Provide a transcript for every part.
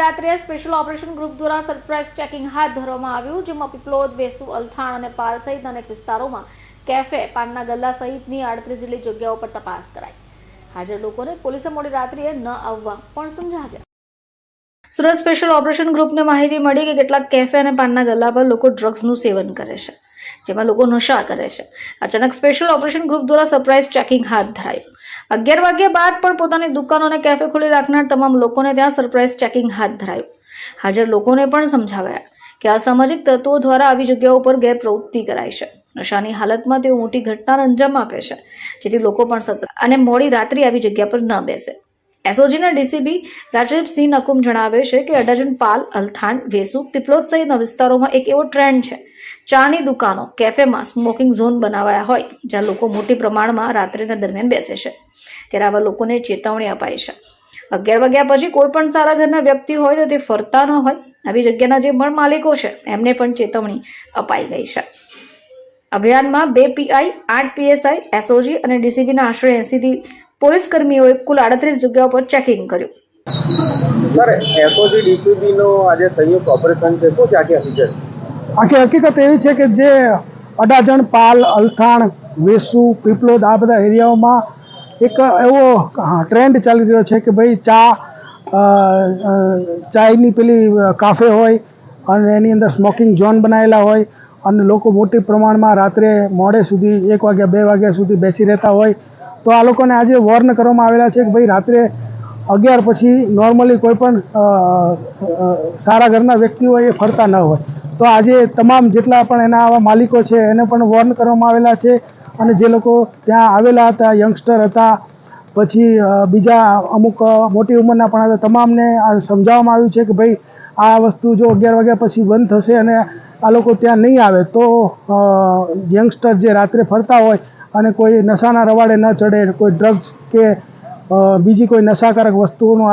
રાત્રે special operation group દ્વારા surprise checking હાથ ધરવામાં આવ્યું, જેમાં પીપલોદ, વેસુ, અલથાણ અને પાલ સહિત અનેક વિસ્તારોમાં કેફે, પાનના ગલ્લા સહિતની આડત્રીસ જેટલી જગ્યાઓ પર તપાસ કરાઈ. હાજર લોકોને પોલીસે મોડી રાત્રિએ ન આવવા પણ સમજાવ્યા. સુરત સ્પેશિયલ ઓપરેશન ગ્રુપને માહિતી મળી કે કેટલાક કેફે અને પાનના ગલ્લા પર લોકો ડ્રગ્સનું સેવન કરે છે, જેમાં લોકો નશા કરે છે. અચાનક સ્પેશિયલ ઓપરેશન ગ્રુપ દ્વારા સરપ્રાઇઝ ચેકિંગ હાથ ધરાયું. અગિયાર વાગ્યા બાદ પણ પોતાની દુકાનો અને કેફે ખોલી રાખનાર તમામ લોકોને ત્યાં સરપ્રાઇઝ ચેકિંગ હાથ ધરાયું. હાજર લોકોને પણ સમજાવ્યા કે અસામાજિક તત્વો દ્વારા આવી જગ્યાઓ પર ગેરપ્રવૃત્તિ કરાય છે. નશાની હાલતમાં તેઓ મોટી ઘટનાને અંજામ આપે છે, જેથી લોકો પણ સતત અને મોડી રાત્રિ આવી જગ્યા પર ન બેસે. એસઓજીના ડીસીબી રાજીવસિંહ નકુમ જણાવે છે કે અડાજણ પાલ, અલથાણ, વેસુ, પીપલોદ સહિતના વિસ્તારોમાં એક એવો ટ્રેન્ડ છે. ચાની દુકાનો, કેફેમાં સ્મોકિંગ ઝોન બનાવાયા હોય, જ્યાં લોકો મોટી પ્રમાણમાં રાત્રિના દરમિયાન બેસે છે. ત્યારે આવા લોકોને ચેતવણી અપાય છે. અગિયાર વાગ્યા પછી કોઈ પણ સારા ઘરના વ્યક્તિ હોય તો તે ફરતા ન હોય. આવી જગ્યાના જે પણ માલિકો છે, એમને પણ ચેતવણી અપાઈ ગઈ છે. અભિયાનમાં બે પીઆઈ આઠ પીએસઆઈ એસઓજી અને ડીસીબીના આશરે એસીથી પોલીસ કર્મીઓએ કુલ આડત્રીસ જગ્યાઓ પર ચેકિંગ કર્યું. સર એસઓજી ડીસીબીનો આજે સંયુક્ત ઓપરેશન છે. શું છે આખી હકીકત? આખી હકીકત એવી છે કે જે અડાજણ પાલ અલથાણ વેસુ પીપલોદ આ બધા એરિયાઓમાં એક એવો ટ્રેન્ડ ચાલી રહ્યો છે કે ભાઈ ચા ચાયની પેલી કાફે હોય અને એની અંદર સ્મોકિંગ ઝોન બનાવેલા હોય અને લોકો મોટી પ્રમાણમાં રાત્રે મોડે સુધી એક વાગ્યા, બે વાગ્યા સુધી બેસી રહેતા હોય, તો આ લોકોને આજે વોર્ન કરવામાં આવેલા છે કે ભાઈ, રાત્રે અગિયાર પછી નોર્મલી કોઈ પણ સારા ઘરના વ્યક્તિ હોય એ ફરતા ન હોય. તો આજે તમામ જેટલા પણ એના આવા માલિકો છે, એને પણ વોર્ન કરવામાં આવેલા છે અને જે લોકો ત્યાં આવેલા હતા યંગસ્ટર હતા, પછી બીજા અમુક મોટી ઉંમરના પણ હતા, તમામને આ સમજાવવામાં આવ્યું છે કે ભાઈ, આ વસ્તુ જો અગિયાર વાગ્યા પછી બંધ થશે અને આ લોકો ત્યાં નહીં આવે તો યંગસ્ટર જે રાત્રે ફરતા હોય અને કોઈ નશાના રવાડે ન ચડે, કોઈ ડ્રગ્સ કે બીજી કોઈ નશાકારક વસ્તુઓનું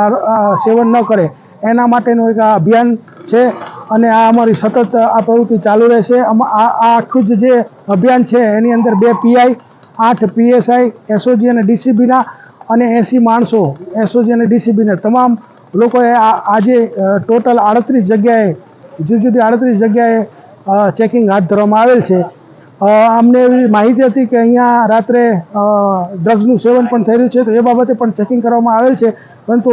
સેવન ન કરે, એના માટેનું એક આ અભિયાન છે અને આ અમારી સતત આ પ્રવૃત્તિ ચાલુ રહેશે. આ આખું જ જે અભિયાન છે એની અંદર બે પીઆઈ આઠ પીએસઆઈ એસઓજી અને ડીસીબીના અને એંસી માણસો એસઓજી અને ડીસીબીના તમામ લોકોએ આજે ટોટલ આડત્રીસ જગ્યાએ, જુદી જુદી આડત્રીસ જગ્યાએ ચેકિંગ હાથ ધરવામાં આવેલ છે. અમને એવી માહિતી હતી કે અહીંયા રાત્રે ડ્રગ્સનું સેવન પણ થઈ રહ્યું છે, તો એ બાબતે પણ ચેકિંગ કરવામાં આવેલ છે. પરંતુ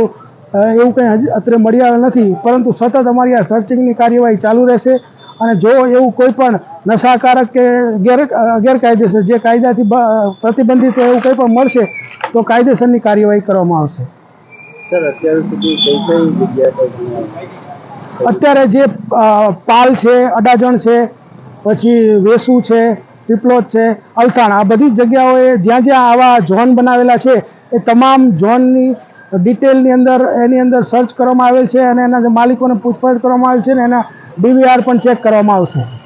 એવું કંઈ અત્રે મળી આવેલ નથી. પરંતુ સતત અમારી આ સર્ચિંગની કાર્યવાહી ચાલુ રહેશે અને જો એવું કોઈ પણ નશાકારક કે ગેર ગેરકાયદેસર જે કાયદાથી પ્રતિબંધિત એવું કંઈ પણ મળશે, તો કાયદેસરની કાર્યવાહી કરવામાં આવશે. સર, અત્યાર સુધી કઈ કઈ જગ્યાએ? અત્યારે જે પાલ છે, અડાજણ છે, પછી વેસુ છે પીપલોદ છે અલથાણ આ બધી જગ્યાઓએ જ્યાં જ્યાં આવા ઝોન બનાવેલા છે, એ તમામ ઝોનની ડિટેલની અંદર, એની અંદર સર્ચ કરવામાં આવેલ છે અને એના જે માલિકોને પૂછપરછ કરવામાં આવેલ છે ને એના ડીવીઆર પણ ચેક કરવામાં આવશે.